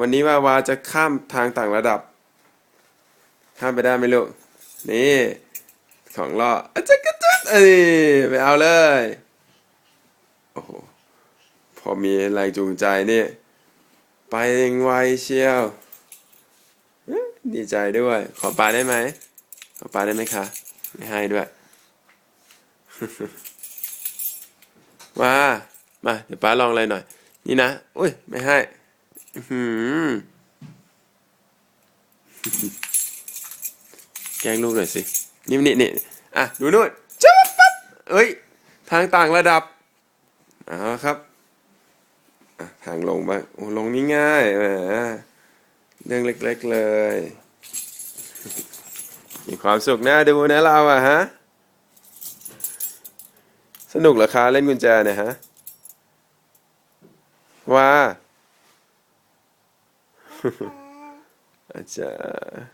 วันนี้วาวาจะข้ามทางต่างระดับ ข้ามไปได้ไหมลูก นี่ ของล่ออะจ๊ะกะจ๊ะเอ้ยไปเอาเลย โอ้โห พอมีแรงจูงใจนี่ ไปเองไวเชียว ดีใจด้วย ขอปลาได้ไหม ขอปลาได้ไหมคะ ไม่ให้ด้วย มา มา เดี๋ยวป้าลองอะไรหน่อย นี่นะ อุ้ย ไม่ให้ หือแกล้งลูกหน่อยสิ นี่นี่นี่อะ ดูนู่นจับปั๊บเอ้ย ทางต่างระดับเอาครับอะทางลงบ้างโอ้ลงนี่ง่ายแหมเรื่องเล็ก ๆ เลย มีความสุขน่าดูนะเราอะฮะ สนุกเหรอคะเล่นกุญแจเนี่ยฮะว่า 음. 자.